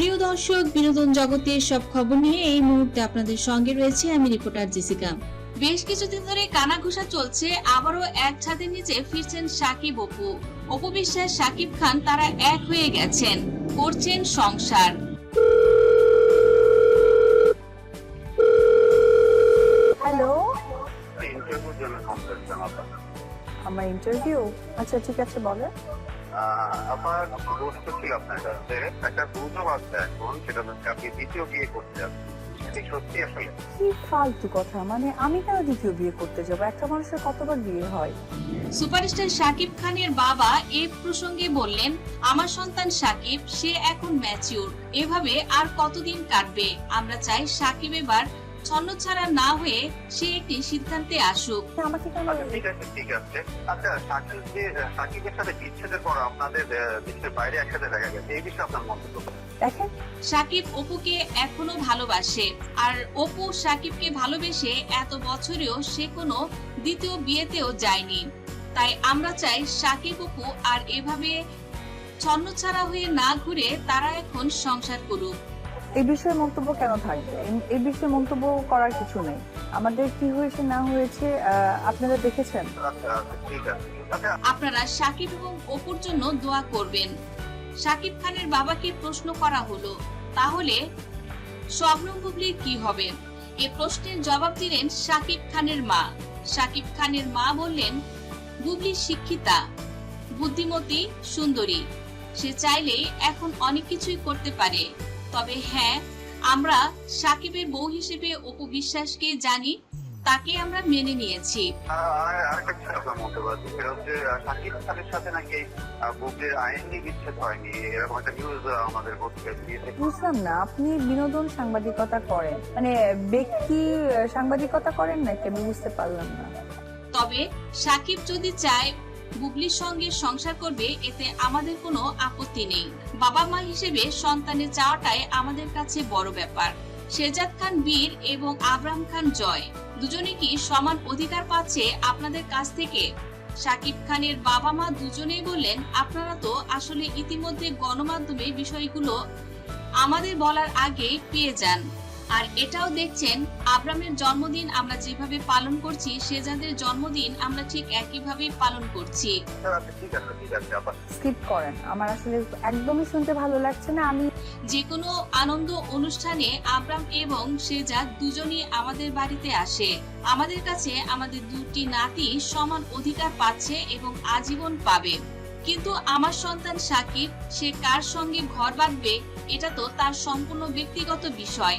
প্রিয় দর্শক বিনোদন জগতের সব খবর নিয়ে এই মুহূর্তে আপনাদের সঙ্গে রয়েছে আমি রিপোর্টার জেসিকা। বেশ কিছুদিন ধরে কানাঘুষা চলছে আবারও এক ছাদের নিচে ফিরছেন সাকিব অপু। অপু বিশ্বাস সাকিব খান তারা এক হয়ে গেছেন করছেন সংসার। হ্যালো? আমার ইন্টারভিউ আচ্ছা ঠিক আছে বলে আমার প্রশ্ন ছিল আপনার কাছে একটা গুজব আছে এখন সেটা হচ্ছে আপনি দ্বিতীয় বিয়ে করতে যাচ্ছেন এটি সত্যি আসলে? কি ফালতু কথা মানে আমি কেন দ্বিতীয় বিয়ে করতে যাব? একটা মানুষের কতবার বিয়ে হয়? সুপারস্টার সাকিব খানের বাবা এই প্রসঙ্গে বললেন আমার সন্তান সাকিব সে এখন ম্যাচিউর এভাবে আর কতদিন কাটবে? আমরা চাই সাকিব এবার ছন্নছাড়া না হয়ে সে একটি সিদ্ধান্তে আসুক। আমাকে কেন আচ্ছা ঠিক আছে ঠিক আছে। আচ্ছা সাকিব যে সাকিবের সাথে বিচ্ছেদের পর আপনাদের দেশের বাইরে একসাথে দেখা গেছে এই বিষয়ে আপনার মন্তব্য দেখেন। সাকিব অপুকে এখনও ভালোবাসে আর অপু সাকিবকে ভালোবেসে এত বছরেও সে কোনো দ্বিতীয় বিয়েতেও যায়নি। তাই আমরা চাই সাকিব অপু আর এভাবে ছন্নছাড়া হয়ে না ঘুরে তারা এখন সংসার করুক। এই বিষয়ে মন্তব্য কেন থাকবে? এই- বিষয়ে মন্তব্য করার কিছু নেই। আমাদের কি হয়েছে না হয়েছে আপনারা দেখেছেন? আচ্ছা আচ্ছা ঠিক আছে। আচ্ছা আপনারা সাকিব এবং অপুর জন্য দোয়া করবেন। সাকিব খানের বাবাকে প্রশ্ন করা হলো তাহলে শবনম বুবলির কি হবে? এ প্রশ্নের জবাব দিলেন সাকিব খানের মা। সাকিব খানের মা বললেন বুবলি শিক্ষিতা বুদ্ধিমতী সুন্দরী। সে চাইলে এখন অনেক কিছুই করতে পারে। তবে হ্যাঁ আমরা সাকিবের বউ হিসেবে অপু বিশ্বাসকে জানি তাকে আমরা মেনে নিয়েছি। আমাদের বুঝলাম না আপনি বিনোদন সাংবাদিকতা করেন। মানে ব্যক্তি সাংবাদিকতা করেন নাকি? আমি বুঝতে পারলাম না। তবে সাকিব যদি চায় বুবলির সঙ্গে সংসার করবে, এতে আমাদের কোনো আপত্তি নেই। বাবা মা হিসেবে সন্তানের চাওয়াটাই আমাদের কাছে বড় ব্যাপার। শেজাদ খান বীর এবং আবরাম খান জয়। দুজনে কি সমান অধিকার পাচ্ছে আপনাদের কাছ থেকে? সাকিব খানের বাবা মা দুজনেই বললেন, আপনারা তো আসলে ইতিমধ্যে গণমাধ্যমে বিষয়গুলো আমাদের বলার আগেই পেয়ে যান। আর এটাও দেখছেন আব্রামের জন্মদিন আমরা যেভাবে পালন করছি সেজাদের জন্মদিন আমরা ঠিক একইভাবেই পালন করছি। ঠিক আছে ঠিক আছে আবার স্কিপ করেন আমার আসলে একদমই শুনতে ভালো লাগছে না আমি যে কোনো আনন্দ অনুষ্ঠানে আব্রাম এবং সেজাদ দুজনই আমাদের বাড়িতে আসে। আমাদের কাছে আমাদের দুটি নাতি সমান অধিকার পাচ্ছে এবং আজীবন পাবে। কিন্তু আমার সন্তান সাকিব সে কার সঙ্গে ঘর বাঁধবে এটা তো তার সম্পূর্ণ ব্যক্তিগত বিষয়।